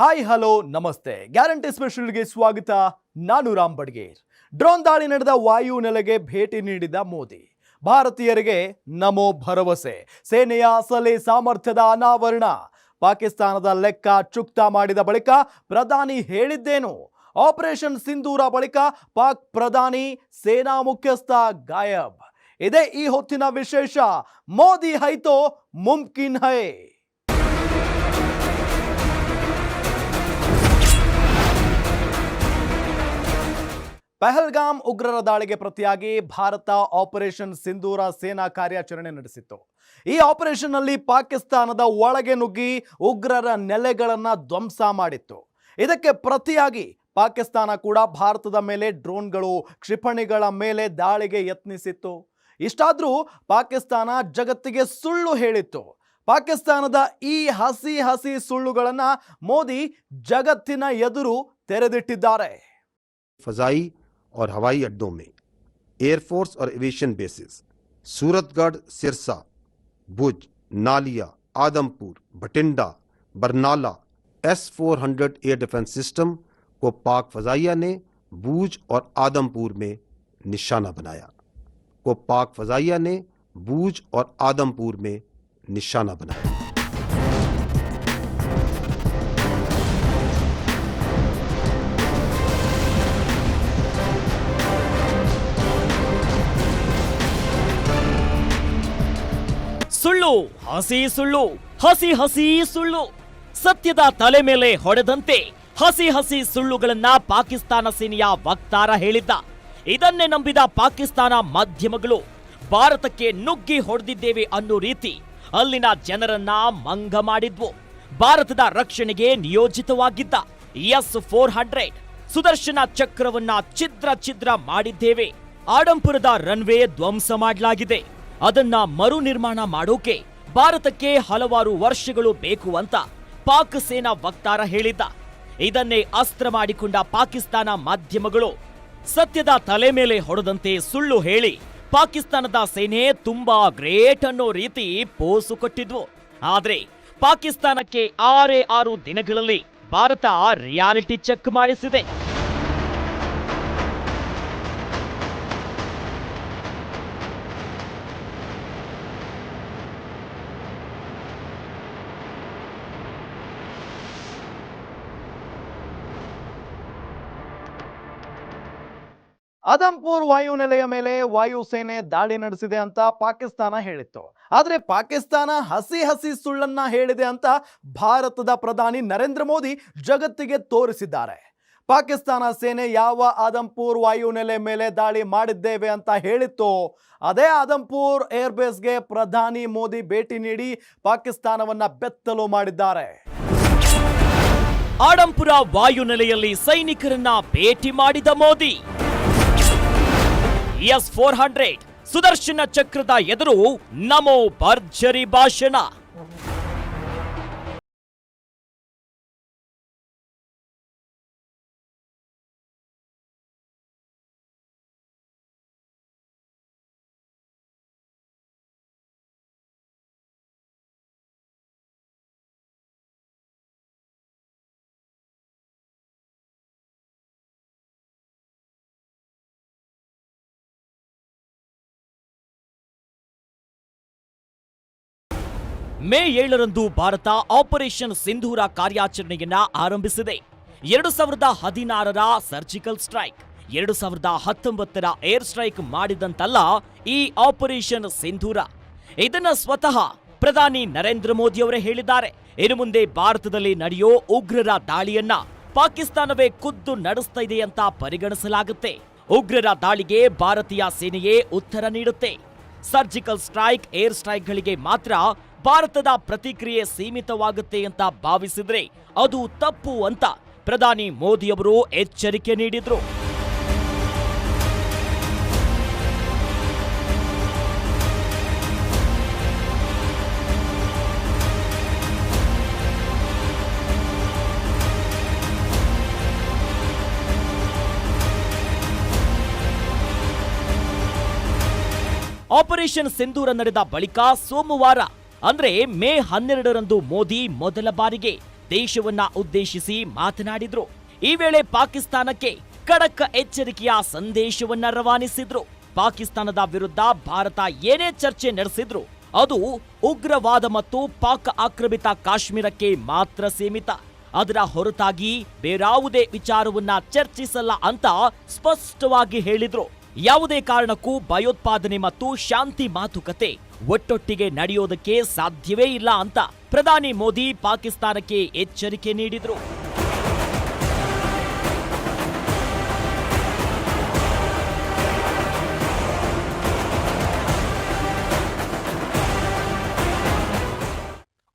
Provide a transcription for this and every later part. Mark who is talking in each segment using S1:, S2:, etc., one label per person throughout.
S1: Hi hello ನಮಸ್ತೆ. Guarantee ಸ್ಪೆಷಲ್ಗೆ ಸ್ವಾಗತ. ನಾನು ರಾಮ್ ಬಡ್ಗೇರ್. ಡ್ರೋನ್ ದಾಳಿ ನಡೆದ ವಾಯು ನೆಲೆಗೆ ಭೇಟಿ ನೀಡಿದ ಮೋದಿ. ಭಾರತೀಯರಿಗೆ ನಮೋ ಭರವಸೆ. ಸೇನೆಯ ಅಸಲಿ ಸಾಮರ್ಥ್ಯದ ಅನಾವರಣ. ಪಾಕಿಸ್ತಾನದ ಲೆಕ್ಕ ಚುಕ್ತಾ ಮಾಡಿದ ಬಳಿಕ ಪ್ರಧಾನಿ ಹೇಳಿದ್ದೇನು? ಆಪರೇಷನ್ ಸಿಂಧೂರ ಬಳಿಕ ಪಾಕ್ ಪ್ರಧಾನಿ, ಸೇನಾ ಮುಖ್ಯಸ್ಥ ಗಾಯಬ್. ಇದೇ ಈ ಹೊತ್ತಿನ ವಿಶೇಷ. ಮೋದಿ ಹೈತೋ ಮುಮ್ಕಿನ್ ಹೈ. ಪೆಹಲ್ಗಾಮ್ ಉಗ್ರರ ದಾಳಿಗೆ ಪ್ರತಿಯಾಗಿ ಭಾರತ ಆಪರೇಷನ್ ಸಿಂಧೂರ ಸೇನಾ ಕಾರ್ಯಾಚರಣೆ ನಡೆಸಿತ್ತು. ಈ ಆಪರೇಷನ್ನಲ್ಲಿ ಪಾಕಿಸ್ತಾನದ ಒಳಗೆ ನುಗ್ಗಿ ಉಗ್ರರ ನೆಲೆಗಳನ್ನು ಧ್ವಂಸ ಮಾಡಿತ್ತು. ಇದಕ್ಕೆ ಪ್ರತಿಯಾಗಿ ಪಾಕಿಸ್ತಾನ ಕೂಡ ಭಾರತದ ಮೇಲೆ ಡ್ರೋನ್ಗಳು, ಕ್ಷಿಪಣಿಗಳ ಮೇಲೆ ದಾಳಿಗೆ ಯತ್ನಿಸಿತ್ತು. ಇಷ್ಟಾದರೂ ಪಾಕಿಸ್ತಾನ ಜಗತ್ತಿಗೆ ಸುಳ್ಳು ಹೇಳಿತ್ತು. ಪಾಕಿಸ್ತಾನದ ಈ ಹಸಿ ಹಸಿ ಸುಳ್ಳುಗಳನ್ನು ಮೋದಿ ಜಗತ್ತಿನ ಎದುರು ತೆರೆದಿಟ್ಟಿದ್ದಾರೆ.
S2: ಫಜಾಯಿ और हवाई अड्डों में एयरफोर्स और aviation bases Suratgarh Sirsa Bhuj Naliya Adampur Bhatinda Barnala S four hundred air defence system को पाक फजाइया ने बूज और आदमपुर में निशाना बनाया। को पाक फजाइया ने बूज और आदमपुर में निशाना बनाया।
S3: ಸುಳ್ಳು, ಹಸಿ ಸುಳ್ಳು, ಹಸಿ ಹಸಿ ಸುಳ್ಳು. ಸತ್ಯದ ತಲೆ ಮೇಲೆ ಹೊಡೆದಂತೆ ಹಸಿ ಹಸಿ ಸುಳ್ಳುಗಳನ್ನ ಪಾಕಿಸ್ತಾನ ಸೇನೆಯ ವಕ್ತಾರ ಹೇಳಿದ್ದ. ಇದನ್ನೇ ನಂಬಿದ ಪಾಕಿಸ್ತಾನ ಮಾಧ್ಯಮಗಳು, ಭಾರತಕ್ಕೆ ನುಗ್ಗಿ ಹೊಡೆದಿದ್ದೇವೆ ಅನ್ನೋ ರೀತಿ ಅಲ್ಲಿನ ಜನರನ್ನ ಮಂಗ ಮಾಡಿದ್ವು. ಭಾರತದ ರಕ್ಷಣೆಗೆ ನಿಯೋಜಿತವಾಗಿದ್ದ ಎಸ್ ಫೋರ್ ಹಂಡ್ರೆಡ್ ಸುದರ್ಶನ ಚಕ್ರವನ್ನ ಛಿದ್ರ ಛಿದ್ರ ಮಾಡಿದ್ದೇವೆ. ಆಡಂಪುರದ ರನ್ವೇ ಧ್ವಂಸ ಮಾಡಲಾಗಿದೆ. ಅದನ್ನ ಮರು ನಿರ್ಮಾಣ ಮಾಡೋಕೆ ಭಾರತಕ್ಕೆ ಹಲವಾರು ವರ್ಷಗಳು ಬೇಕು ಅಂತ ಪಾಕ್ ಸೇನಾ ವಕ್ತಾರ ಹೇಳಿದ್ದ. ಇದನ್ನೇ ಅಸ್ತ್ರ ಮಾಡಿಕೊಂಡ ಪಾಕಿಸ್ತಾನ ಮಾಧ್ಯಮಗಳು ಸತ್ಯದ ತಲೆ ಮೇಲೆ ಹೊಡೆದಂತೆ ಸುಳ್ಳು ಹೇಳಿ ಪಾಕಿಸ್ತಾನದ ಸೇನೆ ತುಂಬಾ ಗ್ರೇಟ್ ಅನ್ನೋ ರೀತಿ ಪೋಸು ಕೊಟ್ಟಿದ್ವು. ಆದ್ರೆ ಪಾಕಿಸ್ತಾನಕ್ಕೆ ಆರೇ ಆರು ದಿನಗಳಲ್ಲಿ ಭಾರತ ರಿಯಾಲಿಟಿ ಚೆಕ್ ಮಾಡಿಸಿದೆ.
S1: ಅದಂಪುರ್ ವಾಯುನೆಲೆಯ ಮೇಲೆ ವಾಯುಸೇನೆ ದಾಳಿ ನಡೆಸಿದೆ ಅಂತ ಪಾಕಿಸ್ತಾನ ಹೇಳಿತ್ತು. ಆದರೆ ಪಾಕಿಸ್ತಾನ ಹಸಿ ಹಸಿ ಸುಳ್ಳನ್ನ ಹೇಳಿದೆ ಅಂತ ಭಾರತದ ಪ್ರಧಾನಿ ನರೇಂದ್ರ ಮೋದಿ ಜಗತ್ತಿಗೆ ತೋರಿಸಿದ್ದಾರೆ. ಪಾಕಿಸ್ತಾನ ಸೇನೆ ಯಾವ ಆದಂಪುರ್ ವಾಯುನೆಲೆ ಮೇಲೆ ದಾಳಿ ಮಾಡಿದ್ದೇವೆ ಅಂತ ಹೇಳಿತ್ತು, ಅದೇ ಆದಂಪುರ್ ಏರ್ಬೇಸ್ಗೆ ಪ್ರಧಾನಿ ಮೋದಿ ಭೇಟಿ ನೀಡಿ ಪಾಕಿಸ್ತಾನವನ್ನ ಬೆತ್ತಲು ಮಾಡಿದ್ದಾರೆ.
S3: ಆಡಂಪುರ ವಾಯುನೆಲೆಯಲ್ಲಿ ಸೈನಿಕರನ್ನ ಭೇಟಿ ಮಾಡಿದ Modi. S four hundred Sudarshan ಚಕ್ರದ ಎದುರು ನಮೋ ಭರ್ಜರಿ ಭಾಷಣ ಮೇ ಏಳರಂದು ಭಾರತ ಆಪರೇಷನ್ ಸಿಂಧೂರ ಕಾರ್ಯಾಚರಣೆಯನ್ನ ಆರಂಭಿಸಿದೆ. ಎರಡು ಸಾವಿರದ ಹದಿನಾರರ ಸರ್ಜಿಕಲ್ ಸ್ಟ್ರೈಕ್, ಎರಡು ಸಾವಿರದ ಹತ್ತೊಂಬತ್ತರ ಏರ್ ಸ್ಟ್ರೈಕ್ ಮಾಡಿದಂತಲ್ಲ ಈ ಆಪರೇಷನ್ ಸಿಂಧೂರ. ಇದನ್ನ ಸ್ವತಃ ಪ್ರಧಾನಿ ನರೇಂದ್ರ ಮೋದಿ ಅವರೇ ಹೇಳಿದ್ದಾರೆ. ಇನ್ನು ಮುಂದೆ ಭಾರತದಲ್ಲಿ ನಡೆಯೋ ಉಗ್ರರ ದಾಳಿಯನ್ನ ಪಾಕಿಸ್ತಾನವೇ ಖುದ್ದು ನಡೆಸ್ತಾ ಇದೆ ಅಂತ ಪರಿಗಣಿಸಲಾಗುತ್ತೆ. ಉಗ್ರರ ದಾಳಿಗೆ ಭಾರತೀಯ ಸೇನೆಯೇ ಉತ್ತರ ನೀಡುತ್ತೆ. ಸರ್ಜಿಕಲ್ ಸ್ಟ್ರೈಕ್, ಏರ್ ಸ್ಟ್ರೈಕ್ಗಳಿಗೆ ಮಾತ್ರ ಭಾರತದ ಪ್ರತಿಕ್ರಿಯೆ ಸೀಮಿತವಾಗುತ್ತೆ ಅಂತ ಭಾವಿಸಿದ್ರೆ ಅದು ತಪ್ಪು ಅಂತ ಪ್ರಧಾನಿ ಮೋದಿಯವರು ಎಚ್ಚರಿಕೆ ನೀಡಿದ್ರು. ಆಪರೇಷನ್ ಸಿಂಧೂರ ನಡೆದ ಬಳಿಕ ಸೋಮವಾರ ಅಂದ್ರೆ ಮೇ ಹನ್ನೆರಡರಂದು ಮೋದಿ ಮೊದಲ ಬಾರಿಗೆ ದೇಶವನ್ನ ಉದ್ದೇಶಿಸಿ ಮಾತನಾಡಿದ್ರು. ಈ ವೇಳೆ ಪಾಕಿಸ್ತಾನಕ್ಕೆ ಕಡಕ ಎಚ್ಚರಿಕೆಯ ಸಂದೇಶವನ್ನ ರವಾನಿಸಿದ್ರು. ಪಾಕಿಸ್ತಾನದ ವಿರುದ್ಧ ಭಾರತ ಏನೇ ಚರ್ಚೆ ನಡೆಸಿದ್ರು ಅದು ಉಗ್ರವಾದ ಮತ್ತು ಪಾಕ್ ಆಕ್ರಮಿತ ಕಾಶ್ಮೀರಕ್ಕೆ ಮಾತ್ರ ಸೀಮಿತ. ಅದರ ಹೊರತಾಗಿ ಬೇರಾವುದೇ ವಿಚಾರವನ್ನ ಚರ್ಚಿಸಲ್ಲ ಅಂತ ಸ್ಪಷ್ಟವಾಗಿ ಹೇಳಿದ್ರು. ಯಾವುದೇ ಕಾರಣಕ್ಕೂ ಭಯೋತ್ಪಾದನೆ ಮತ್ತು ಶಾಂತಿ ಮಾತುಕತೆ ಒಟ್ಟೊಟ್ಟಿಗೆ ನಡೆಯೋದಕ್ಕೆ ಸಾಧ್ಯವೇ ಇಲ್ಲ ಅಂತ ಪ್ರಧಾನಿ ಮೋದಿ ಪಾಕಿಸ್ತಾನಕ್ಕೆ ಎಚ್ಚರಿಕೆ ನೀಡಿದ್ರು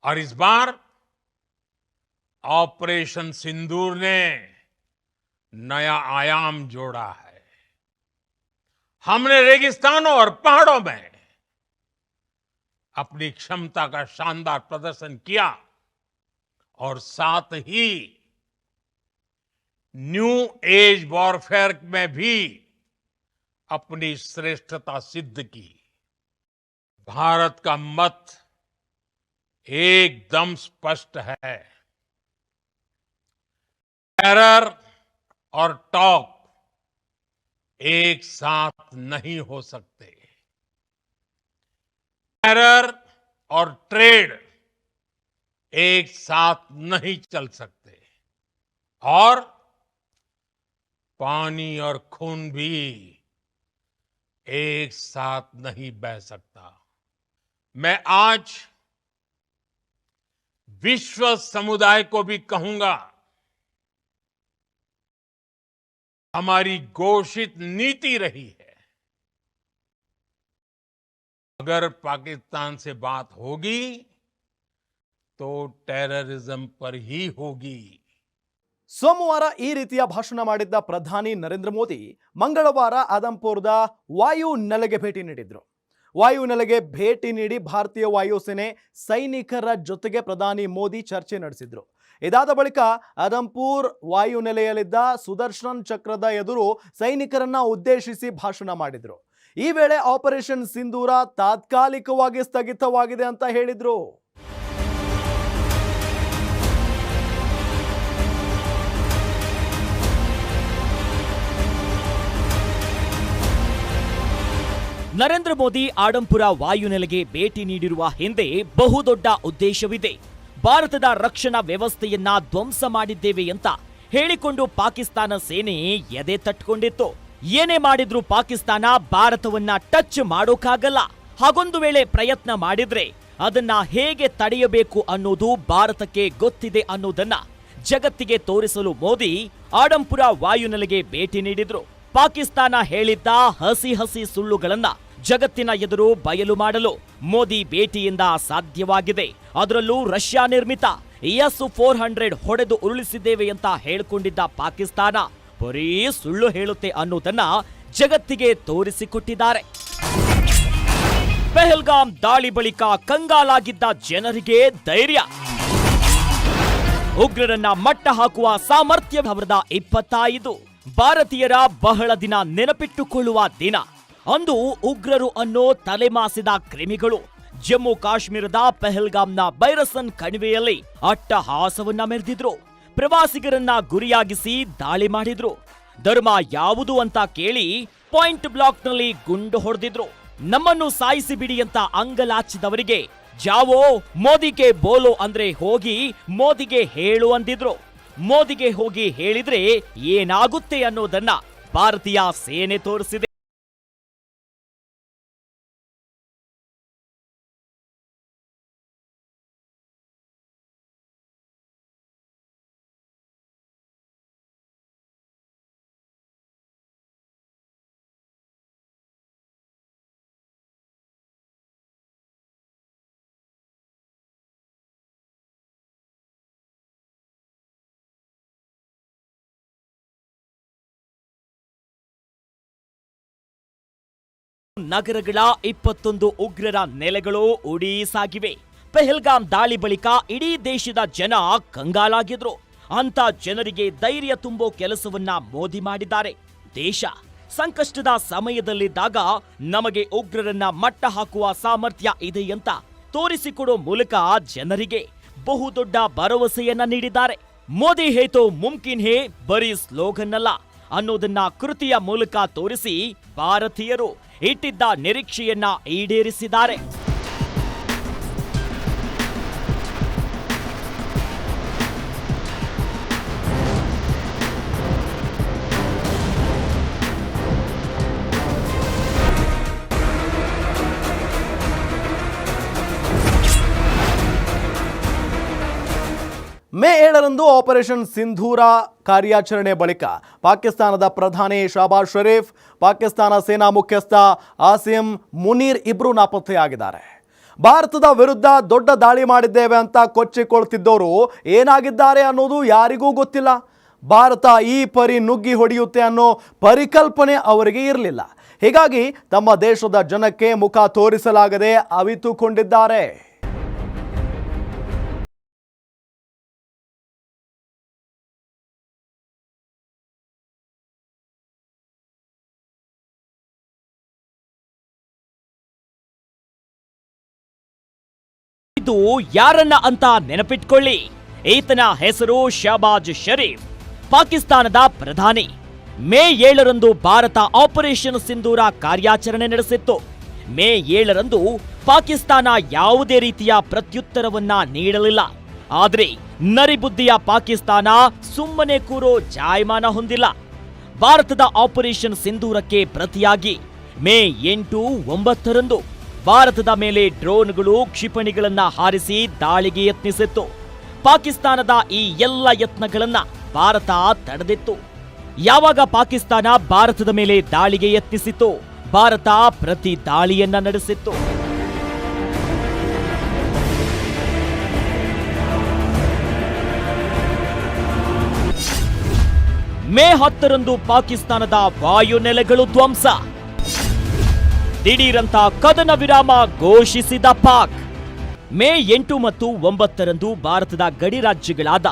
S4: और इस बार ऑपरेशन सिंदूर ने नया आयाम जोड़ा है हमने रेगिस्तानों और पहाड़ों में अपनी क्षमता का शानदार प्रदर्शन किया और साथ ही न्यू एज वॉरफेयर में भी अपनी श्रेष्ठता सिद्ध की। भारत का मत एकदम स्पष्ट है। टेरर और टॉक एक साथ नहीं हो सकते। टेरर और ट्रेड एक साथ नहीं चल सकते। और पानी और खून भी एक साथ नहीं बह सकता। मैं आज विश्व समुदाय को भी कहूँगा हमारी घोषित नीति रही है अगर पाकिस्तान से बात होगी तो टेररिज्म पर ही होगी
S1: ಸೋಮವಾರ ಈ ರೀತಿಯ ಭಾಷಣ ಮಾಡಿದ್ದ ಪ್ರಧಾನಿ ನರೇಂದ್ರ ಮೋದಿ ಮಂಗಳವಾರ ಆದಂಪುರದ ವಾಯು ನೆಲೆಗೆ ಭೇಟಿ ನೀಡಿದ್ರು ವಾಯು ನೆಲೆಗೆ ಭೇಟಿ ನೀಡಿ ಭಾರತೀಯ ವಾಯುಸೇನೆ ಸೈನಿಕರ ಜೊತೆಗೆ ಪ್ರಧಾನಿ ಮೋದಿ ಚರ್ಚೆ ನಡೆಸಿದ್ರು ಇದಾದ ಬಳಿಕ ಆದಂಪುರ್ ವಾಯು ನೆಲೆಯಲ್ಲಿದ್ದ ಸುದರ್ಶನ್ ಚಕ್ರದ ಎದುರು ಸೈನಿಕರನ್ನ ಉದ್ದೇಶಿಸಿ ಭಾಷಣ ಮಾಡಿದ್ರು. ಈ ವೇಳೆ ಆಪರೇಷನ್ ಸಿಂಧೂರ ತಾತ್ಕಾಲಿಕವಾಗಿ ಸ್ಥಗಿತವಾಗಿದೆ ಅಂತ ಹೇಳಿದರು.
S3: ನರೇಂದ್ರ ಮೋದಿ ಆಡಂಪುರ ವಾಯುನೆಲೆಗೆ ಭೇಟಿ ನೀಡಿರುವ ಹಿಂದೆ ಬಹುದೊಡ್ಡ ಉದ್ದೇಶವಿದೆ. ಭಾರತದ ರಕ್ಷಣಾ ವ್ಯವಸ್ಥೆಯನ್ನ ಧ್ವಂಸ ಮಾಡಿದ್ದೇವೆ ಅಂತ ಹೇಳಿಕೊಂಡು ಪಾಕಿಸ್ತಾನ ಸೇನೆ ಎದೆ ತಟ್ಕೊಂಡಿತ್ತು. ಏನೇ ಮಾಡಿದ್ರೂ ಪಾಕಿಸ್ತಾನ ಭಾರತವನ್ನ ಟಚ್ ಮಾಡೋಕ್ಕಾಗಲ್ಲ. ಹಾಗೊಂದು ವೇಳೆ ಪ್ರಯತ್ನ ಮಾಡಿದ್ರೆ ಅದನ್ನ ಹೇಗೆ ತಡೆಯಬೇಕು ಅನ್ನೋದು ಭಾರತಕ್ಕೆ ಗೊತ್ತಿದೆ ಅನ್ನೋದನ್ನ ಜಗತ್ತಿಗೆ ತೋರಿಸಲು ಮೋದಿ ಆಡಂಪುರ ವಾಯುನೆಲೆಗೆ ಭೇಟಿ ನೀಡಿದ್ರು. ಪಾಕಿಸ್ತಾನ ಹೇಳಿದ್ದ ಹಸಿ ಹಸಿ ಸುಳ್ಳುಗಳನ್ನ ಜಗತ್ತಿನ ಎದುರು ಬಯಲು ಮಾಡಲು ಮೋದಿ ಭೇಟಿಯಿಂದ ಸಾಧ್ಯವಾಗಿದೆ ಅದರಲ್ಲೂ ರಷ್ಯಾ ನಿರ್ಮಿತ ಎಸ್ ಫೋರ್ ಹಂಡ್ರೆಡ್ ಹೊಡೆದು ಉರುಳಿಸಿದ್ದೇವೆ ಅಂತ ಹೇಳಿಕೊಂಡಿದ್ದ ಪಾಕಿಸ್ತಾನ ಬರೀ ಸುಳ್ಳು ಹೇಳುತ್ತೆ ಅನ್ನೋದನ್ನ ಜಗತ್ತಿಗೆ ತೋರಿಸಿಕೊಟ್ಟಿದ್ದಾರೆ. ಪೆಹಲ್ಗಾಮ್ ದಾಳಿ ಬಳಿಕ ಕಂಗಾಲಾಗಿದ್ದ ಜನರಿಗೆ ಧೈರ್ಯ. ಉಗ್ರರನ್ನ ಮಟ್ಟ ಹಾಕುವ ಸಾಮರ್ಥ್ಯ ಅವರದ ಇಪ್ಪತ್ತೈದು. ಭಾರತೀಯರ ಬಹಳ ದಿನ ನೆನಪಿಟ್ಟುಕೊಳ್ಳುವ ದಿನ. ಅಂದು ಉಗ್ರರು ಅನ್ನೋ ತಲೆಮಾಸಿದ ಕ್ರಿಮಿಗಳು ಜಮ್ಮು ಕಾಶ್ಮೀರದ ಪೆಹಲ್ಗಾಮ್ನ ಬೈರಸನ್ ಕಣಿವೆಯಲ್ಲಿ ಅಟ್ಟಹಾಸವನ್ನ ಮೆರೆದಿದ್ರು. ಪ್ರವಾಸಿಗರನ್ನ ಗುರಿಯಾಗಿಸಿ ದಾಳಿ ಮಾಡಿದ್ರು. ಧರ್ಮ ಯಾವುದು ಅಂತ ಕೇಳಿ ಪಾಯಿಂಟ್ ಬ್ಲಾಕ್ನಲ್ಲಿ ಗುಂಡು ಹೊಡೆದಿದ್ರು. ನಮ್ಮನ್ನು ಸಾಯಿಸಿ ಬಿಡಿ ಅಂತ ಅಂಗಲಾಚಿದವರಿಗೆ ಜಾವೋ, ಮೋದಿಗೆ ಬೋಲೋ ಅಂದ್ರೆ ಹೋಗಿ ಮೋದಿಗೆ ಹೇಳು ಅಂದಿದ್ರು. ಮೋದಿಗೆ ಹೋಗಿ ಹೇಳಿದ್ರೆ ಏನಾಗುತ್ತೆ ಅನ್ನೋದನ್ನ ಭಾರತೀಯ ಸೇನೆ ತೋರಿಸಿದೆ. ನಗರಗಳ ಇಪ್ಪತ್ತೊಂದು ಉಗ್ರರ ನೆಲೆಗಳು ಉಡೀ ಸಾಗಿವೆ ಪೆಹಲ್ಗಾಮ್ ದಾಳಿ ಬಳಿಕ ಇಡೀ ದೇಶದ ಜನ ಕಂಗಾಲಾಗಿದ್ರು. ಅಂತ ಜನರಿಗೆ ಧೈರ್ಯ ತುಂಬೋ ಕೆಲಸವನ್ನ ಮೋದಿ ಮಾಡಿದ್ದಾರೆ. ದೇಶ ಸಂಕಷ್ಟದ ಸಮಯದಲ್ಲಿದ್ದಾಗ ನಮಗೆ ಉಗ್ರರನ್ನ ಮಟ್ಟ ಹಾಕುವ ಸಾಮರ್ಥ್ಯ ಇದೆ ಅಂತ ತೋರಿಸಿಕೊಡೋ ಮೂಲಕ ಜನರಿಗೆ ಬಹುದೊಡ್ಡ ಭರವಸೆಯನ್ನ ನೀಡಿದ್ದಾರೆ. ಮೋದಿ ಹೇತೋ ಮುಮ್ಕಿನ್ ಹೇ ಬರೀ ಸ್ಲೋಗನ್ ಅಲ್ಲ. ಅನ್ನೋದನ್ನ ಕೃತಿಯ ಮೂಲಕ ತೋರಿಸಿ ಭಾರತೀಯರು ಇಟ್ಟಿದ್ದ ನಿರೀಕ್ಷೆಯನ್ನ ಈಡೇರಿಸಿದ್ದಾರೆ.
S1: ಮೇ ಏಳರಂದು ಆಪರೇಷನ್ ಸಿಂಧೂರ ಕಾರ್ಯಾಚರಣೆ ಬಳಿಕ ಪಾಕಿಸ್ತಾನದ ಪ್ರಧಾನಿ ಶಹಬಾಜ್ ಷರೀಫ್, ಪಾಕಿಸ್ತಾನ ಸೇನಾ ಮುಖ್ಯಸ್ಥ ಆಸಿಮ್ ಮುನೀರ್ ಇಬ್ರು ನಾಪತ್ತೆಯಾಗಿದ್ದಾರೆ. ಭಾರತದ ವಿರುದ್ಧ ದೊಡ್ಡ ದಾಳಿ ಮಾಡಿದ್ದೇವೆ ಅಂತ ಕೊಚ್ಚಿಕೊಳ್ತಿದ್ದವರು ಏನಾಗಿದ್ದಾರೆ ಅನ್ನೋದು ಯಾರಿಗೂ ಗೊತ್ತಿಲ್ಲ. ಭಾರತ ಈ ಪರಿ ನುಗ್ಗಿ ಹೊಡೆಯುತ್ತೆ ಅನ್ನೋ ಪರಿಕಲ್ಪನೆ ಅವರಿಗೆ ಇರಲಿಲ್ಲ. ಹೀಗಾಗಿ ತಮ್ಮ ದೇಶದ ಜನಕ್ಕೆ ಮುಖ ತೋರಿಸಲಾಗದೆ ಅವಿತುಕೊಂಡಿದ್ದಾರೆ.
S3: ಯಾರನ್ನ ಅಂತ ನೆನಪಿಟ್ಕೊಳ್ಳಿ. ಈತನ ಹೆಸರು ಶಹಬಾಜ್ ಶರೀಫ್, ಪಾಕಿಸ್ತಾನದ ಪ್ರಧಾನಿ. ಮೇ ಏಳರಂದು ಭಾರತ ಆಪರೇಷನ್ ಸಿಂಧೂರ ಕಾರ್ಯಾಚರಣೆ ನಡೆಸಿತ್ತು. ಮೇ ಏಳರಂದು ಪಾಕಿಸ್ತಾನ ಯಾವುದೇ ರೀತಿಯ ಪ್ರತ್ಯುತ್ತರವನ್ನ ನೀಡಲಿಲ್ಲ. ಆದರೆ ನರಿಬುದ್ಧಿಯ ಪಾಕಿಸ್ತಾನ ಸುಮ್ಮನೆ ಕೂರೋ ಜಾಯಮಾನ ಹೊಂದಿಲ್ಲ. ಭಾರತದ ಆಪರೇಷನ್ ಸಿಂಧೂರಕ್ಕೆ ಪ್ರತಿಯಾಗಿ ಮೇ ಎಂಟು ಒಂಬತ್ತರಂದು ಭಾರತದ ಮೇಲೆ ಡ್ರೋನ್ಗಳು ಕ್ಷಿಪಣಿಗಳನ್ನು ಹಾರಿಸಿ ದಾಳಿಗೆ ಯತ್ನಿಸಿತ್ತು. ಪಾಕಿಸ್ತಾನದ ಈ ಎಲ್ಲ ಯತ್ನಗಳನ್ನು ಭಾರತ ತಡೆದಿತ್ತು. ಯಾವಾಗ ಪಾಕಿಸ್ತಾನ ಭಾರತದ ಮೇಲೆ ದಾಳಿಗೆ ಯತ್ನಿಸಿತ್ತು, ಭಾರತ ಪ್ರತಿ ದಾಳಿಯನ್ನ ನಡೆಸಿತ್ತು. ಮೇ ಹತ್ತರಂದು ಪಾಕಿಸ್ತಾನದ ವಾಯುನೆಲೆಗಳು ಧ್ವಂಸ. ದಿಢೀರಂತ ಕದನ ವಿರಾಮ ಘೋಷಿಸಿದ ಪಾಕ್. ಮೇ ಎಂಟು ಮತ್ತು ಒಂಬತ್ತರಂದು ಭಾರತದ ಗಡಿ ರಾಜ್ಯಗಳಾದ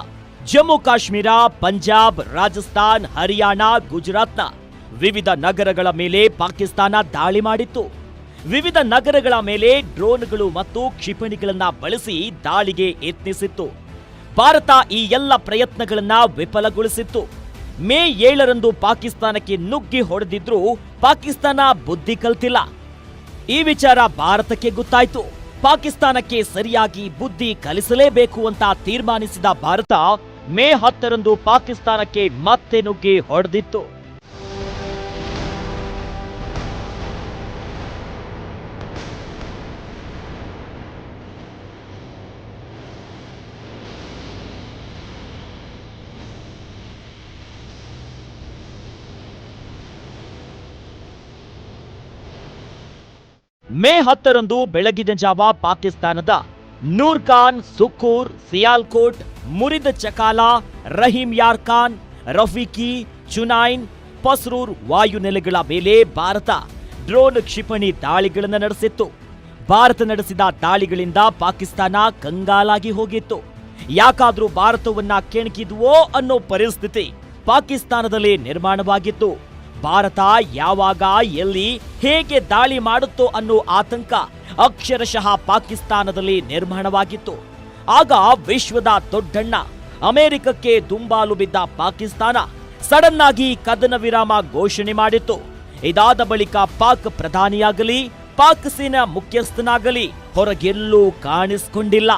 S3: ಜಮ್ಮು ಕಾಶ್ಮೀರ, ಪಂಜಾಬ್, ರಾಜಸ್ಥಾನ್, ಹರಿಯಾಣ, ಗುಜರಾತ್ನ ವಿವಿಧ ನಗರಗಳ ಮೇಲೆ ಪಾಕಿಸ್ತಾನ ದಾಳಿ ಮಾಡಿತ್ತು. ವಿವಿಧ ನಗರಗಳ ಮೇಲೆ ಡ್ರೋನ್ಗಳು ಮತ್ತು ಕ್ಷಿಪಣಿಗಳನ್ನು ಬಳಸಿ ದಾಳಿಗೆ ಯತ್ನಿಸಿತ್ತು. ಭಾರತ ಈ ಎಲ್ಲ ಪ್ರಯತ್ನಗಳನ್ನು ವಿಫಲಗೊಳಿಸಿತ್ತು. ಮೇ ಏಳರಂದು ಪಾಕಿಸ್ತಾನಕ್ಕೆ ನುಗ್ಗಿ ಹೊಡೆದಿದ್ರೂ ಪಾಕಿಸ್ತಾನ ಬುದ್ಧಿ ಕಲ್ತಿಲ್ಲ. ಈ ವಿಚಾರ ಭಾರತಕ್ಕೆ ಗೊತ್ತಾಯಿತು. ಪಾಕಿಸ್ತಾನಕ್ಕೆ ಸರಿಯಾಗಿ ಬುದ್ಧಿ ಕಲಿಸಲೇಬೇಕು ಅಂತ ತೀರ್ಮಾನಿಸಿದ ಭಾರತ ಮೇ ಹತ್ತರಂದು ಪಾಕಿಸ್ತಾನಕ್ಕೆ ಮತ್ತೆ ನುಗ್ಗಿ ಹೊಡೆದಿತ್ತು. ಮೇ ಹತ್ತರಂದು ಬೆಳಗಿದ ಜಾವ ಪಾಕಿಸ್ತಾನದ ನೂರ್ ಖಾನ್ ಸುಕೂರ್ ಸಿಯಾಲ್ಕೋಟ್, ಮುರಿದ ಚಕಾಲ, ರಹೀಂ ಯಾರ್ ಖಾನ್, ರಫೀಕಿ ಚುನೈನ್ ಪಸ್ರೂರ್ ವಾಯುನೆಲೆಗಳ ಮೇಲೆ ಭಾರತ ಡ್ರೋನ್ ಕ್ಷಿಪಣಿ ದಾಳಿಗಳನ್ನು ನಡೆಸಿತ್ತು. ಭಾರತ ನಡೆಸಿದ ದಾಳಿಗಳಿಂದ ಪಾಕಿಸ್ತಾನ ಕಂಗಾಲಾಗಿ ಹೋಗಿತ್ತು. ಯಾಕಾದ್ರೂ ಭಾರತವನ್ನ ಕೆಣಕಿದ್ವೋ ಅನ್ನೋ ಪರಿಸ್ಥಿತಿ ಪಾಕಿಸ್ತಾನದಲ್ಲಿ ನಿರ್ಮಾಣವಾಗಿತ್ತು. ಭಾರತ ಯಾವಾಗ, ಎಲ್ಲಿ, ಹೇಗೆ ದಾಳಿ ಮಾಡುತ್ತೋ ಅನ್ನೋ ಆತಂಕ ಅಕ್ಷರಶಃ ಪಾಕಿಸ್ತಾನದಲ್ಲಿ ನಿರ್ಮಾಣವಾಗಿತ್ತು. ಆಗ ವಿಶ್ವದ ದೊಡ್ಡಣ್ಣ ಅಮೆರಿಕಕ್ಕೆ ದುಂಬಾಲು ಬಿದ್ದ ಪಾಕಿಸ್ತಾನ ಸಡನ್ ಆಗಿ ಕದನ ವಿರಾಮ ಘೋಷಣೆ ಮಾಡಿತ್ತು. ಇದಾದ ಬಳಿಕ ಪಾಕ್ ಪ್ರಧಾನಿಯಾಗಲಿ, ಪಾಕ್ ಸೇನಾ ಮುಖ್ಯಸ್ಥನಾಗಲಿ ಹೊರಗೆಲ್ಲೂ ಕಾಣಿಸ್ಕೊಂಡಿಲ್ಲ.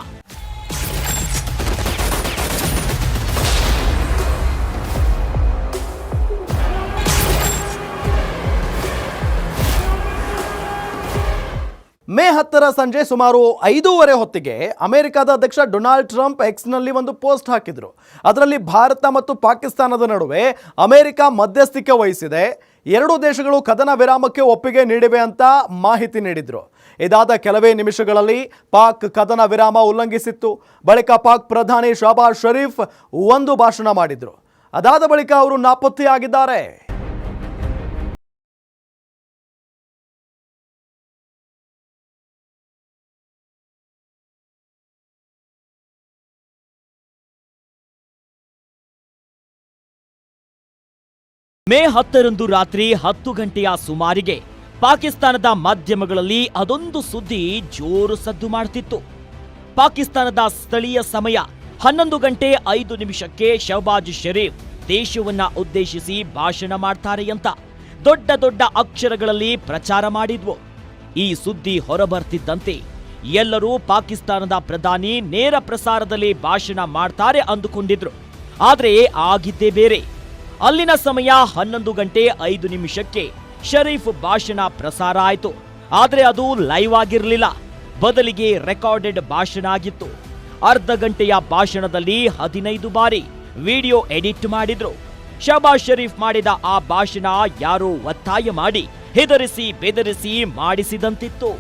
S1: ಮೇ ಹತ್ತರ ಸಂಜೆ ಸುಮಾರು ಐದೂವರೆ ಹೊತ್ತಿಗೆ ಅಮೆರಿಕದ ಅಧ್ಯಕ್ಷ ಡೊನಾಲ್ಡ್ ಟ್ರಂಪ್ ಎಕ್ಸ್ನಲ್ಲಿ ಒಂದು ಪೋಸ್ಟ್ ಹಾಕಿದ್ರು. ಅದರಲ್ಲಿ ಭಾರತ ಮತ್ತು ಪಾಕಿಸ್ತಾನದ ನಡುವೆ ಅಮೆರಿಕ ಮಧ್ಯಸ್ಥಿಕೆ ವಹಿಸಿದೆ. ಎರಡೂ ದೇಶಗಳು ಕದನ ವಿರಾಮಕ್ಕೆ ಒಪ್ಪಿಗೆ ನೀಡಿವೆ ಅಂತ ಮಾಹಿತಿ ನೀಡಿದ್ರು. ಇದಾದ ಕೆಲವೇ ನಿಮಿಷಗಳಲ್ಲಿ ಪಾಕ್ ಕದನ ವಿರಾಮ ಉಲ್ಲಂಘಿಸಿತ್ತು. ಬಳಿಕ ಪಾಕ್ ಪ್ರಧಾನಿ ಶಹಬಾಜ್ ಷರೀಫ್ ಒಂದು ಭಾಷಣ ಮಾಡಿದ್ರು. ಅದಾದ ಬಳಿಕ ಅವರು ನಾಪತ್ತೆಯಾಗಿದ್ದಾರೆ.
S3: ಮೇ ಹತ್ತರಂದು ರಾತ್ರಿ ಹತ್ತು ಗಂಟೆಯ ಸುಮಾರಿಗೆ ಪಾಕಿಸ್ತಾನದ ಮಾಧ್ಯಮಗಳಲ್ಲಿ ಅದೊಂದು ಸುದ್ದಿ ಜೋರು ಸದ್ದು ಮಾಡ್ತಿತ್ತು. ಪಾಕಿಸ್ತಾನದ ಸ್ಥಳೀಯ ಸಮಯ ಹನ್ನೊಂದು ಗಂಟೆ ಐದು ನಿಮಿಷಕ್ಕೆ ಶಹಬಾಜ್ ಶರೀಫ್ ದೇಶವನ್ನ ಉದ್ದೇಶಿಸಿ ಭಾಷಣ ಮಾಡ್ತಾರೆ ಅಂತ ದೊಡ್ಡ ದೊಡ್ಡ ಅಕ್ಷರಗಳಲ್ಲಿ ಪ್ರಚಾರ ಮಾಡಿದ್ವು. ಈ ಸುದ್ದಿ ಹೊರಬರ್ತಿದ್ದಂತೆ ಎಲ್ಲರೂ ಪಾಕಿಸ್ತಾನದ ಪ್ರಧಾನಿ ನೇರ ಪ್ರಸಾರದಲ್ಲಿ ಭಾಷಣ ಮಾಡ್ತಾರೆ ಅಂದುಕೊಂಡಿದ್ರು. ಆದರೆ ಆಗಿದ್ದೇ ಬೇರೆ. ಅಲ್ಲಿನ ಸಮಯ ಹನ್ನೊಂದು ಗಂಟೆ ಐದು ನಿಮಿಷಕ್ಕೆ. ಶರೀಫ್ ಭಾಷಣ ಪ್ರಸಾರ ಆಯಿತು. ಆದರೆ ಅದು ಲೈವ್ ಆಗಿರಲಿಲ್ಲ. ಬದಲಿಗೆ ರೆಕಾರ್ಡೆಡ್ ಭಾಷಣ ಆಗಿತ್ತು. ಅರ್ಧ ಗಂಟೆಯ ಭಾಷಣದಲ್ಲಿ ಹದಿನೈದು ಬಾರಿ ವಿಡಿಯೋ ಎಡಿಟ್ ಮಾಡಿದ್ರು. ಶಬಾಜ್ ಶರೀಫ್ ಮಾಡಿದ ಆ ಭಾಷಣ ಯಾರೋ ಒತ್ತಾಯ ಮಾಡಿ ಹೆದರಿಸಿ ಬೆದರಿಸಿ ಮಾಡಿಸಿದಂತಿತ್ತು.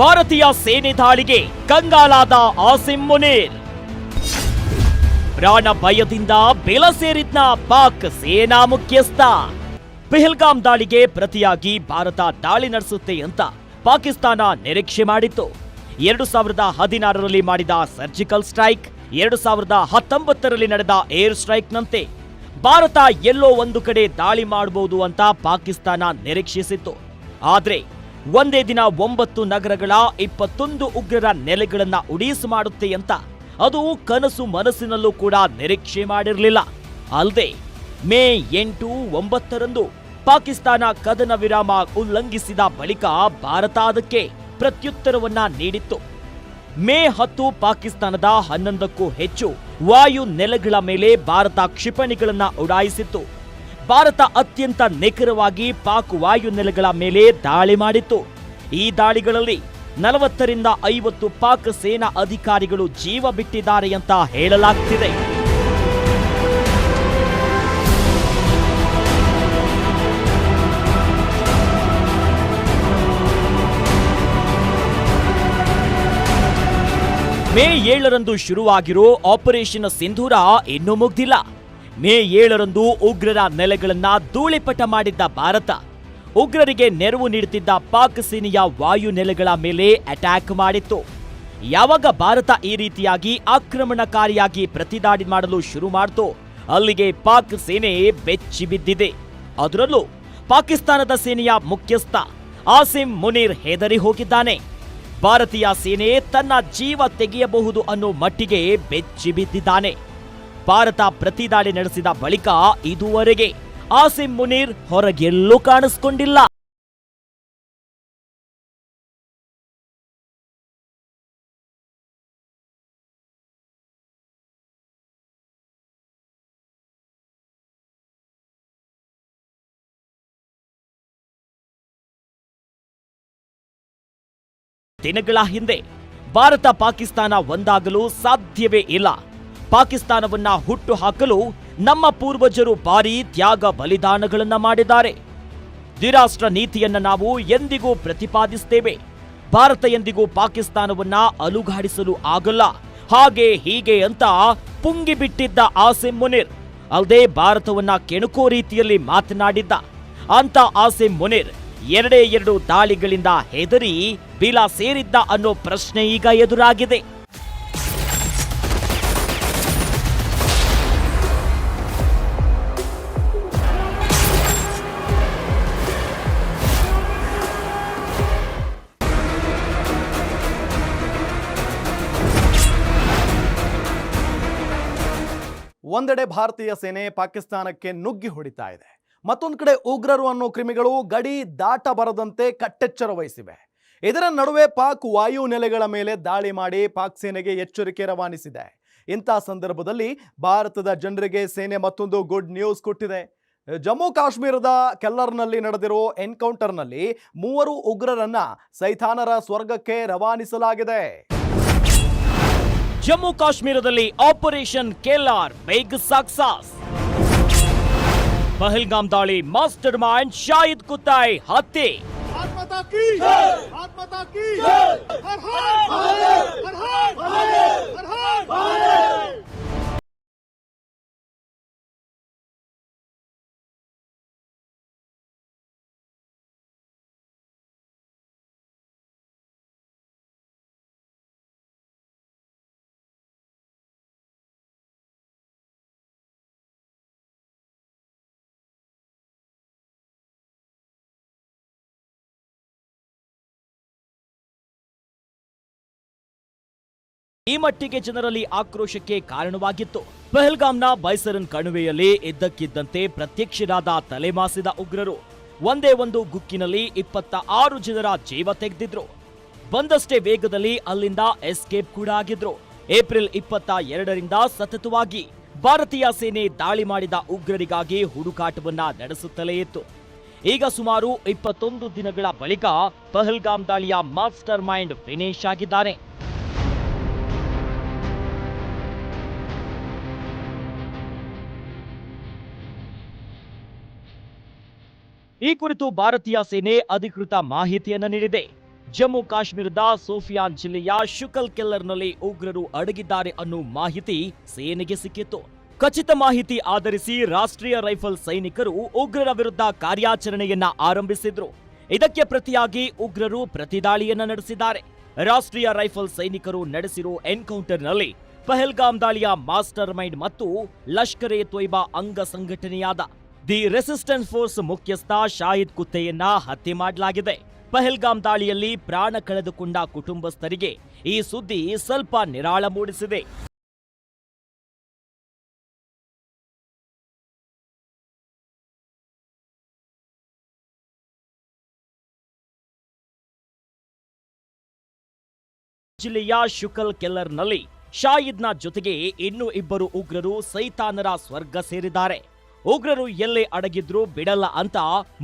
S3: ಭಾರತೀಯ ಸೇನೆ ದಾಳಿಗೆ ಕಂಗಾಲಾದ ಆಸಿಂ ಮುನೀರ್. ಪ್ರಾಣ ಭಯದಿಂದ ಬೆಲ ಸೇರಿದ್ನ ಪಾಕ್ ಸೇನಾ ಮುಖ್ಯಸ್ಥ. ಪೆಹಲ್ಗಾಮ್ ದಾಳಿಗೆ ಪ್ರತಿಯಾಗಿ ಭಾರತ ದಾಳಿ ನಡೆಸುತ್ತೆ ಅಂತ ಪಾಕಿಸ್ತಾನ ನಿರೀಕ್ಷೆ ಮಾಡಿತ್ತು. ಎರಡು ಸಾವಿರದ ಹದಿನಾರರಲ್ಲಿ ಮಾಡಿದ ಸರ್ಜಿಕಲ್ ಸ್ಟ್ರೈಕ್, ಎರಡು ಸಾವಿರದ ಹತ್ತೊಂಬತ್ತರಲ್ಲಿ ನಡೆದ ಏರ್ ಸ್ಟ್ರೈಕ್ನಂತೆ ಭಾರತ ಎಲ್ಲೋ ಒಂದು ಕಡೆ ದಾಳಿ ಮಾಡಬಹುದು ಅಂತ ಪಾಕಿಸ್ತಾನ ನಿರೀಕ್ಷಿಸಿತ್ತು. ಆದ್ರೆ ಒಂದೇ ದಿನ ಒಂಬತ್ತು ನಗರಗಳ ಇಪ್ಪತ್ತೊಂದು ಉಗ್ರರ ನೆಲೆಗಳನ್ನ ಉಡೀಸು ಮಾಡುತ್ತೆ ಅಂತ. ಅದು ಕನಸು ಮನಸ್ಸಿನಲ್ಲೂ ಕೂಡ ನಿರೀಕ್ಷೆ ಮಾಡಿರಲಿಲ್ಲ. ಅಲ್ಲದೆ ಮೇ ಎಂಟು ಒಂಬತ್ತರಂದು ಪಾಕಿಸ್ತಾನ ಕದನ ವಿರಾಮ ಉಲ್ಲಂಘಿಸಿದ ಬಳಿಕ ಭಾರತ ಅದಕ್ಕೆ ಪ್ರತ್ಯುತ್ತರವನ್ನ ನೀಡಿತ್ತು. ಮೇ ಹತ್ತು ಪಾಕಿಸ್ತಾನದ ಹನ್ನೊಂದಕ್ಕೂ ಹೆಚ್ಚು ವಾಯು ನೆಲೆಗಳ ಮೇಲೆ ಭಾರತ ಕ್ಷಿಪಣಿಗಳನ್ನು ಉಡಾಯಿಸಿತ್ತು. ಭಾರತ ಅತ್ಯಂತ ನಿಖರವಾಗಿ ಪಾಕ್ ವಾಯು ನೆಲೆಗಳ ಮೇಲೆ ದಾಳಿ ಮಾಡಿತ್ತು. ಈ ದಾಳಿಗಳಲ್ಲಿ ನಲವತ್ತರಿಂದ ಐವತ್ತು ಪಾಕ್ ಸೇನಾ ಅಧಿಕಾರಿಗಳು ಜೀವ ಬಿಟ್ಟಿದ್ದಾರೆ ಅಂತ ಹೇಳಲಾಗ್ತಿದೆ. ಮೇ ಏಳರಂದು ಶುರುವಾಗಿರೋ ಆಪರೇಷನ್ ಸಿಂಧೂರ ಇನ್ನೂ ಮುಗ್ದಿಲ್ಲ. ಮೇ ಏಳರಂದು ಉಗ್ರರ ನೆಲೆಗಳನ್ನ ಧೂಳಿಪಟ ಮಾಡಿದ್ದ ಭಾರತ. ಉಗ್ರರಿಗೆ ನೆರವು ನೀಡುತ್ತಿದ್ದ ಪಾಕ್ ಸೇನೆಯ ವಾಯು ನೆಲೆಗಳ ಮೇಲೆ ಅಟ್ಯಾಕ್ ಮಾಡಿತ್ತು. ಯಾವಾಗ ಭಾರತ ಈ ರೀತಿಯಾಗಿ ಆಕ್ರಮಣಕಾರಿಯಾಗಿ ಪ್ರತಿದಾಡಿ ಮಾಡಲು ಶುರು ಮಾಡ್ತೋ, ಅಲ್ಲಿಗೆ ಪಾಕ್ ಸೇನೆ ಬೆಚ್ಚಿ ಬಿದ್ದಿದೆ. ಅದರಲ್ಲೂ ಪಾಕಿಸ್ತಾನದ ಸೇನೆಯ ಮುಖ್ಯಸ್ಥ ಆಸಿಮ್ ಮುನೀರ್ ಹೆದರಿ ಹೋಗಿದ್ದಾನೆ. ಭಾರತೀಯ ಸೇನೆ ತನ್ನ ಜೀವ ತೆಗೆಯಬಹುದು ಅನ್ನೋ ಮಟ್ಟಿಗೆ ಬೆಚ್ಚಿ ಬಿದ್ದಿದ್ದಾನೆ. ಭಾರತ ಪ್ರತಿದಾಳಿ ನಡೆಸಿದ ಬಳಿಕ ಇದುವರೆಗೆ ಆಸಿಮ್ ಮುನೀರ್ ಹೊರಗೆಲ್ಲೂ ಕಾಣಿಸಿಕೊಂಡಿಲ್ಲ. ದಿನಗಳ ಹಿಂದೆ ಭಾರತ ಪಾಕಿಸ್ತಾನ ಒಂದಾಗಲು ಸಾಧ್ಯವೇ ಇಲ್ಲ. ಪಾಕಿಸ್ತಾನವನ್ನ ಹುಟ್ಟು ಹಾಕಲು ನಮ್ಮ ಪೂರ್ವಜರು ಭಾರೀ ತ್ಯಾಗ ಬಲಿದಾನಗಳನ್ನ ಮಾಡಿದ್ದಾರೆ. ದ್ವಿರಾಷ್ಟ್ರ ನೀತಿಯನ್ನ ನಾವು ಎಂದಿಗೂ ಪ್ರತಿಪಾದಿಸ್ತೇವೆ. ಭಾರತ ಎಂದಿಗೂ ಪಾಕಿಸ್ತಾನವನ್ನ ಅಲುಗಾಡಿಸಲು ಆಗಲ್ಲ. ಹಾಗೆ ಹೀಗೆ ಅಂತ ಪುಂಗಿ ಬಿಟ್ಟಿದ್ದ ಆಸಿಮ್ ಮುನಿರ್. ಅಲ್ಲದೆ ಭಾರತವನ್ನ ಕೆಣಕೋ ರೀತಿಯಲ್ಲಿ ಮಾತನಾಡಿದ್ದ. ಅಂತ ಆಸಿಂ ಮುನಿರ್ ಎರಡೇ ಎರಡು ದಾಳಿಗಳಿಂದ ಹೆದರಿ ಬಿಲ ಸೇರಿದ್ದ ಅನ್ನೋ ಪ್ರಶ್ನೆ ಈಗ ಎದುರಾಗಿದೆ.
S1: ಒಂದೆಡೆ ಭಾರತೀಯ ಸೇನೆ ಪಾಕಿಸ್ತಾನಕ್ಕೆ ನುಗ್ಗಿ ಹೊಡಿತಾ ಇದೆ. ಮತ್ತೊಂದು ಕಡೆ ಉಗ್ರರು ಅನ್ನೋ ಕ್ರಿಮಿಗಳು ಗಡಿ ದಾಟ ಬರದಂತೆ ಕಟ್ಟೆಚ್ಚರ ವಹಿಸಿವೆ. ಇದರ ನಡುವೆ ಪಾಕ್ ವಾಯು ನೆಲೆಗಳ ಮೇಲೆ ದಾಳಿ ಮಾಡಿ ಪಾಕ್ ಸೇನೆಗೆ ಎಚ್ಚರಿಕೆ ರವಾನಿಸಿದೆ. ಇಂಥ ಸಂದರ್ಭದಲ್ಲಿ ಭಾರತದ ಜನರಿಗೆ ಸೇನೆ ಮತ್ತೊಂದು ಗುಡ್ ನ್ಯೂಸ್ ಕೊಟ್ಟಿದೆ. ಜಮ್ಮು ಕಾಶ್ಮೀರದ ಕೆಲ್ಲರ್ನಲ್ಲಿ ನಡೆದಿರೋ ಎನ್ಕೌಂಟರ್ನಲ್ಲಿ ಮೂವರು ಉಗ್ರರನ್ನ ಸೈಥಾನರ ಸ್ವರ್ಗಕ್ಕೆ ರವಾನಿಸಲಾಗಿದೆ.
S3: ಜಮ್ಮು ಕಾಶ್ಮೀರದಲ್ಲಿ operation Keller big success. Pahalgam ದಾಳಿ ಮಾಸ್ಟರ್ ಮೈಂಡ್ ಶಾಹಿದ್ ಕುತಾಯ್ ಹತ್ಯೆ. ಈ ಮಟ್ಟಿಗೆ ಜನರಲ್ಲಿ ಆಕ್ರೋಶಕ್ಕೆ ಕಾರಣವಾಗಿತ್ತು. ಪಹಲ್ಗಾಮ್ನ ಬೈಸರನ್ ಕಣಿವೆಯಲ್ಲಿ ಇದ್ದಕ್ಕಿದ್ದಂತೆ ಪ್ರತ್ಯಕ್ಷರಾದ ತಲೆಮಾಸಿದ ಉಗ್ರರು ಒಂದೇ ಒಂದು ಗುಕ್ಕಿನಲ್ಲಿ ಇಪ್ಪತ್ತ ಆರು ಜನರ ಜೀವ ತೆಗೆದಿದ್ರು. ಬಂದಷ್ಟೇ ವೇಗದಲ್ಲಿ ಅಲ್ಲಿಂದ ಎಸ್ಕೇಪ್ ಕೂಡ ಆಗಿದ್ರು. ಏಪ್ರಿಲ್ ಇಪ್ಪತ್ತ ಎರಡರಿಂದ ಸತತವಾಗಿ ಭಾರತೀಯ ಸೇನೆ ದಾಳಿ ಮಾಡಿದ ಉಗ್ರರಿಗಾಗಿ ಹುಡುಕಾಟವನ್ನ ನಡೆಸುತ್ತಲೇ ಇತ್ತು. ಈಗ ಸುಮಾರು ಇಪ್ಪತ್ತೊಂದು ದಿನಗಳ ಬಳಿಕ ಪಹಲ್ಗಾಮ್ ದಾಳಿಯ ಮಾಸ್ಟರ್ ಮೈಂಡ್ ಫಿನಿಶ್ ಆಗಿದ್ದಾನೆ. ಈ ಕುರಿತು ಭಾರತೀಯ ಸೇನೆ ಅಧಿಕೃತ ಮಾಹಿತಿಯನ್ನು ನೀಡಿದೆ. ಜಮ್ಮು ಕಾಶ್ಮೀರದ ಸೋಫಿಯಾನ್ ಜಿಲ್ಲೆಯ ಶುಕಲ್ ಕೆಲ್ಲರ್ನಲ್ಲಿ ಉಗ್ರರು ಅಡಗಿದ್ದಾರೆ ಅನ್ನೋ ಮಾಹಿತಿ ಸೇನೆಗೆ ಸಿಕ್ಕಿತ್ತು. ಖಚಿತ ಮಾಹಿತಿ ಆಧರಿಸಿ ರಾಷ್ಟ್ರೀಯ ರೈಫಲ್ ಸೈನಿಕರು ಉಗ್ರರ ವಿರುದ್ಧ ಕಾರ್ಯಾಚರಣೆಯನ್ನ ಆರಂಭಿಸಿದ್ರು. ಇದಕ್ಕೆ ಪ್ರತಿಯಾಗಿ ಉಗ್ರರು ಪ್ರತಿದಾಳಿಯನ್ನ ನಡೆಸಿದ್ದಾರೆ. ರಾಷ್ಟ್ರೀಯ ರೈಫಲ್ ಸೈನಿಕರು ನಡೆಸಿರೋ ಎನ್ಕೌಂಟರ್ನಲ್ಲಿ ಪಹಲ್ಗಾಮ್ ದಾಳಿಯ ಮಾಸ್ಟರ್ ಮೈಂಡ್ ಮತ್ತು ಲಷ್ಕರ್ ಎ ತೊಯ್ಬಾ ಅಂಗ ಸಂಘಟನೆಯಾದ ದಿ ರೆಸಿಸ್ಟೆನ್ಸ್ ಫೋರ್ಸ್ ಮುಖ್ಯಸ್ಥ ಶಾಹಿದ್ ಕುತ್ತೆಯನ್ನ ಹತ್ಯೆ ಮಾಡಲಾಗಿದೆ. ಪಹಲ್ಗಾಮ್ ದಾಳಿಯಲ್ಲಿ ಪ್ರಾಣ ಕಳೆದುಕೊಂಡ ಕುಟುಂಬಸ್ಥರಿಗೆ ಈ ಸುದ್ದಿ ಸ್ವಲ್ಪ ನಿರಾಳ ಮೂಡಿಸಿದೆ. ಜಿಲ್ಲೆಯ ಶುಕಲ್ ಕೆಲ್ಲರ್ನಲ್ಲಿ ಶಾಹಿದ್ನ ಜೊತೆಗೆ ಇನ್ನೂ ಇಬ್ಬರು ಉಗ್ರರು ಸೈತಾನರ ಸ್ವರ್ಗ ಸೇರಿದ್ದಾರೆ. ಉಗ್ರರು ಎಲ್ಲೇ ಅಡಗಿದ್ರು ಬಿಡಲ್ಲ ಅಂತ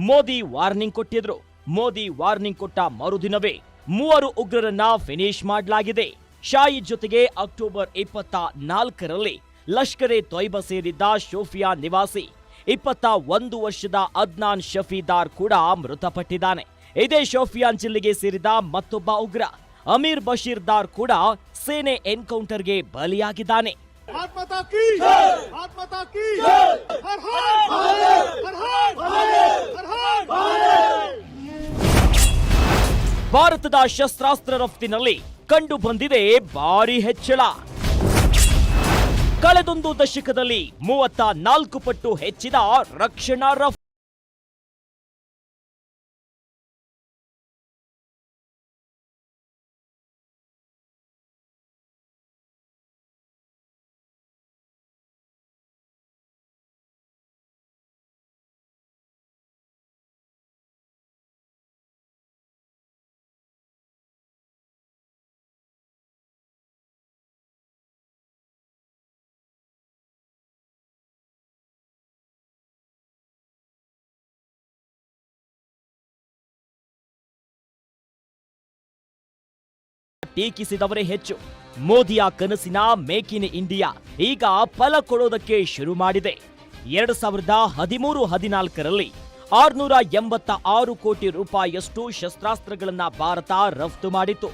S3: ಮೋದಿ ವಾರ್ನಿಂಗ್ ಕೊಟ್ಟಿದ್ರು. ಮೋದಿ ವಾರ್ನಿಂಗ್ ಕೊಟ್ಟ ಮರುದಿನವೇ ಮೂವರು ಉಗ್ರರನ್ನ ಫಿನಿಶ್ ಮಾಡಲಾಗಿದೆ. ಶಾಯಿ ಜೊತೆಗೆ ಅಕ್ಟೋಬರ್ ಇಪ್ಪತ್ತ ನಾಲ್ಕರಲ್ಲಿ ಲಷ್ಕರ್ ಎ ತೊಯ್ಬ ಸೇರಿದ್ದ ಶೋಫಿಯಾ ನಿವಾಸಿ, ಇಪ್ಪತ್ತ ಒಂದು ವರ್ಷದ ಅದ್ನಾನ್ ಶಫೀದಾರ್ ಕೂಡ ಮೃತಪಟ್ಟಿದ್ದಾನೆ. ಇದೇ ಶೋಫಿಯಾನ್ ಜಿಲ್ಲೆಗೆ ಸೇರಿದ ಮತ್ತೊಬ್ಬ ಉಗ್ರ, ಅಮೀರ್ ಬಶೀರ್ದಾರ್ ಕೂಡ ಸೇನೆ ಎನ್ಕೌಂಟರ್ಗೆ ಬಲಿಯಾಗಿದ್ದಾನೆ.
S5: माता की भारत माता की हर हर हर हर हर हर
S3: ಭಾರತದ ಶಸ್ತ್ರಾಸ್ತ್ರ ರಫ್ತಿನಲ್ಲಿ ಕಂಡು ಬಂದಿದೆ ಭಾರಿ ಹೆಚ್ಚಳ ಕಳೆದೊಂದು ದಶಕದಲ್ಲಿ ಮೂವತ್ತ ನಾಲ್ಕು ಪಟ್ಟು ಹೆಚ್ಚಿದ ರಕ್ಷಣಾ ರಫ್ತು ಟೀಕಿಸಿದವರೇ ಹೆಚ್ಚು. ಮೋದಿಯ ಕನಸಿನ ಮೇಕ್ ಇನ್ ಇಂಡಿಯಾ ಈಗ ಫಲ ಕೊಡೋದಕ್ಕೆ ಶುರು ಮಾಡಿದೆ. ಎರಡು ಸಾವಿರದ ಹದಿಮೂರು ಹದಿನಾಲ್ಕರಲ್ಲಿ ಆರ್ನೂರ ಎಂಬತ್ತ ಆರು ಕೋಟಿ ರೂಪಾಯಿಯಷ್ಟು ಶಸ್ತ್ರಾಸ್ತ್ರಗಳನ್ನ ಭಾರತ ರಫ್ತು ಮಾಡಿತ್ತು.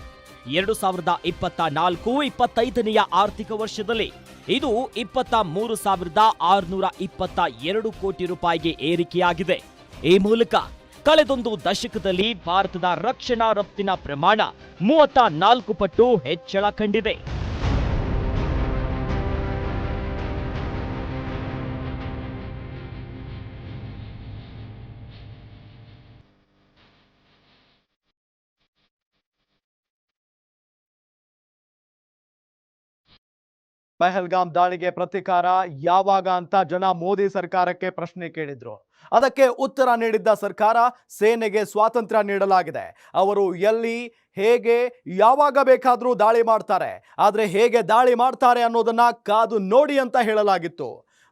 S3: ಎರಡು ಸಾವಿರದ ಇಪ್ಪತ್ತ ನಾಲ್ಕು, ಇಪ್ಪತ್ತೈದನೆಯ ಆರ್ಥಿಕ ವರ್ಷದಲ್ಲಿ ಇದು ಇಪ್ಪತ್ತ ಮೂರು ಸಾವಿರದ ಆರುನೂರ ಇಪ್ಪತ್ತ ಎರಡು ಕೋಟಿ ರೂಪಾಯಿಗೆ ಏರಿಕೆಯಾಗಿದೆ. ಈ ಮೂಲಕ ಕಳೆದೊಂದು ದಶಕದಲ್ಲಿ ಭಾರತದ ರಕ್ಷಣಾ ರಫ್ತಿನ ಪ್ರಮಾಣ ಮೂವತ್ತ ನಾಲ್ಕು ಪಟ್ಟು ಹೆಚ್ಚಳ ಕಂಡಿದೆ.
S1: ಪಹಲ್ಗಾಮ್ ದಾಳಿಗೆ ಪ್ರತಿಕಾರ ಯಾವಾಗ ಅಂತ ಜನ ಮೋದಿ ಸರ್ಕಾರಕ್ಕೆ ಪ್ರಶ್ನೆ ಕೇಳಿದ್ರು. ಅದಕ್ಕೆ ಉತ್ತರ ನೀಡಿದ್ದ ಸರ್ಕಾರ ಸೇನೆಗೆ ಸ್ವಾತಂತ್ರ್ಯ ನೀಡಲಾಗಿದೆ. ಅವರು ಎಲ್ಲಿ, ಹೇಗೆ, ಯಾವಾಗ ಬೇಕಾದರೂ ದಾಳಿ ಮಾಡ್ತಾರೆ. ಆದರೆ ಹೇಗೆ ದಾಳಿ ಮಾಡ್ತಾರೆ ಅನ್ನೋದನ್ನ ಕಾದು ನೋಡಿ ಅಂತ ಹೇಳಲಾಗಿತ್ತು.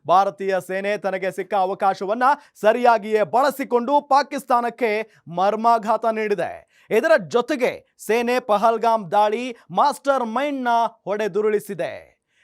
S1: ಭಾರತೀಯ ಸೇನೆ ತನಗೆ ಸಿಕ್ಕ ಅವಕಾಶವನ್ನ ಸರಿಯಾಗಿಯೇ ಬಳಸಿಕೊಂಡು ಪಾಕಿಸ್ತಾನಕ್ಕೆ ಮರ್ಮಾಘಾತ ನೀಡಿದೆ. ಇದರ ಜೊತೆಗೆ ಸೇನೆ ಪಹಲ್ಗಾಮ್ ದಾಳಿ ಮಾಸ್ಟರ್ ಮೈಂಡ್ನ ಹೊಡೆದುರುಳಿಸಿದೆ.